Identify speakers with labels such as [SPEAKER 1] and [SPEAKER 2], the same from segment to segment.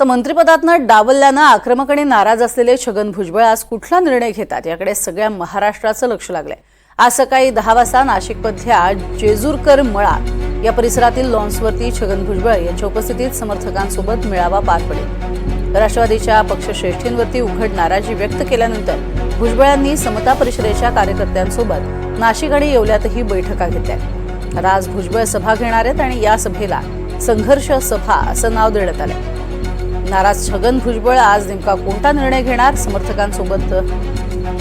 [SPEAKER 1] तर मंत्रिपदातनं डावलल्यानं आक्रमक आणि नाराज असलेले छगन भुजबळ आज कुठला निर्णय घेतात? याकडे सगळ्या महाराष्ट्राचं लक्ष लागलंय. आज सकाळी दहा वाजता नाशिकमधल्या जेजूरकर मळा या परिसरातील लॉन्सवरती छगन भुजबळ यांच्या उपस्थितीत समर्थकांसोबत मेळावा पार पडेल. राष्ट्रवादीच्या पक्षश्रेष्ठींवरती उघड नाराजी व्यक्त केल्यानंतर भुजबळांनी समता परिषदेच्या कार्यकर्त्यांसोबत नाशिक आणि येवल्यातही बैठका घेतल्या. आता आज भुजबळ सभा घेणार आहेत आणि या सभेला संघर्ष सभा असं नाव देण्यात आलंय. नाराज छगन भुजबळ आज नेमका कोणता निर्णय घेणार? समर्थकांसोबत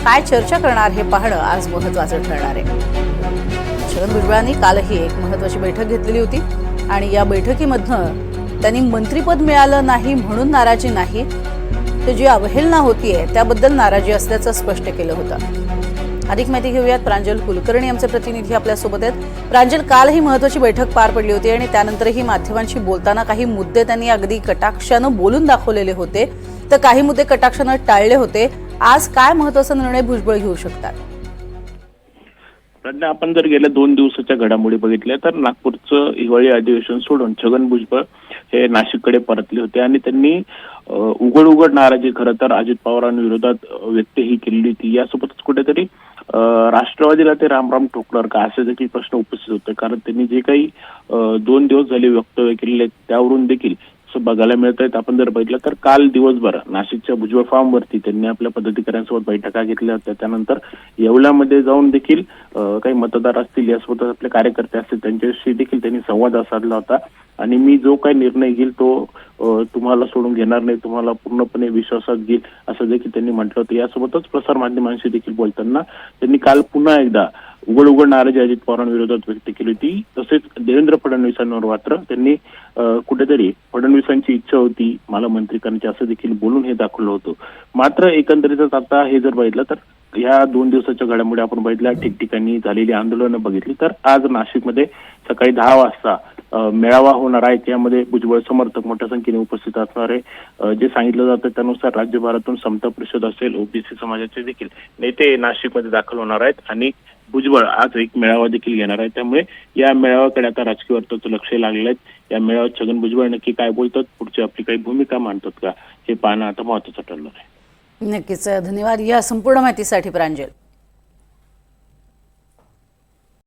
[SPEAKER 1] काय चर्चा करणार हे पाहणं आज महत्वाचं ठरणार आहे. छगन भुजबळांनी कालही एक महत्वाची बैठक घेतलेली होती आणि या बैठकीमधनं त्यांनी मंत्रीपद मिळालं नाही म्हणून नाराजी नाही. तर जी अवहेलना होतीये त्याबद्दल नाराजी असल्याचं स्पष्ट केलं होतं. अधिक माहिती घेऊयात. प्रांजल कुलकर्णी आमचे प्रतिनिधी आपल्यासोबत आहेत. प्रांजल काल ही महत्वाची बैठक पार पडली होती आणि त्यानंतरही माध्यमांशी बोलताना काही मुद्दे त्यांनी अगदी कटाक्षानं बोलून दाखवलेले होते. तर काही मुद्दे कटाक्षानं टाळले होते. आज काय महत्त्वाचा निर्णय भुजबळ घेऊ शकतात?
[SPEAKER 2] सध्या आपण जर गेल्या दोन दिवसाच्या घडामोडी बघितल्या तर नागपूरचं हिवाळी अधिवेशन सोडून छगन भुजबळ हे नाशिककडे परतले होते आणि त्यांनी उघड उघड नाराजी खरं तर अजित पवारांविरोधात व्यक्त ही केलेली होती. यासोबतच कुठेतरी राष्ट्रवादीला ते रामराम ठोकणार का असे देखील प्रश्न उपस्थित होते. कारण त्यांनी जे काही दोन दिवस झाले वक्तव्य केलेले त्यावरून देखील बघायला मिळत आहेत आपण जर बघितलं तर काल दिवसभर नाशिकच्या भुजबळ फार्मवरती त्यांनी आपल्या पदाधिकाऱ्यांसोबत बैठका घेतल्या होत्या. त्यानंतर येवल्यामध्ये जाऊन देखील काही मतदार असतील यासोबत आपले कार्यकर्ते असतील त्यांच्याशी देखील त्यांनी संवाद साधला होता. आणि मी जो काही निर्णय घेईल तो तुम्हाला सोडून घेणार नाही तुम्हाला पूर्णपणे विश्वासात घेईल असं देखील त्यांनी म्हटलं होतं. यासोबतच प्रसार माध्यमांशी देखील बोलताना त्यांनी काल पुन्हा एकदा उघड उघड नाराजी अजित पवारांविरोधात व्यक्त केली होती. तसेच देवेंद्र फडणवीसांवर मात्र त्यांनी कुठेतरी फडणवीसांची इच्छा होती. मला मंत्री करण्याची असं देखील बोलून हे दाखवलं होतं. मात्र एकंदरीतच आता हे जर बघितलं तर या दोन दिवसाच्या घडामोडी आपण बघितल्या ठिकठिकाणी झालेली आंदोलनं बघितली. तर आज नाशिकमध्ये सकाळी दहा वाजता मेळावा होणार आहे. त्यामध्ये भुजबळ समर्थक मोठ्या संख्येने उपस्थित असणार आहे. जे सांगितलं जातं त्यानुसार राज्यभरातून समता परिषद असेल ओबीसी समाजाचे देखील नेते नाशिकमध्ये दाखल होणार आहेत आणि भुजबळ आज एक मेळावा देखील घेणार आहे. त्यामुळे या मेळाव्याकडे आता राजकीय वर्तुळाचं लक्ष लागलेलं आहे. या मेळाव्यात छगन भुजबळ नक्की काय बोलतात पुढची आपली काही भूमिका मांडतात का हे पाहणं आता महत्वाचं ठरलं आहे.
[SPEAKER 1] नक्कीच. धन्यवाद. या संपूर्ण माहितीसाठी प्रांजल.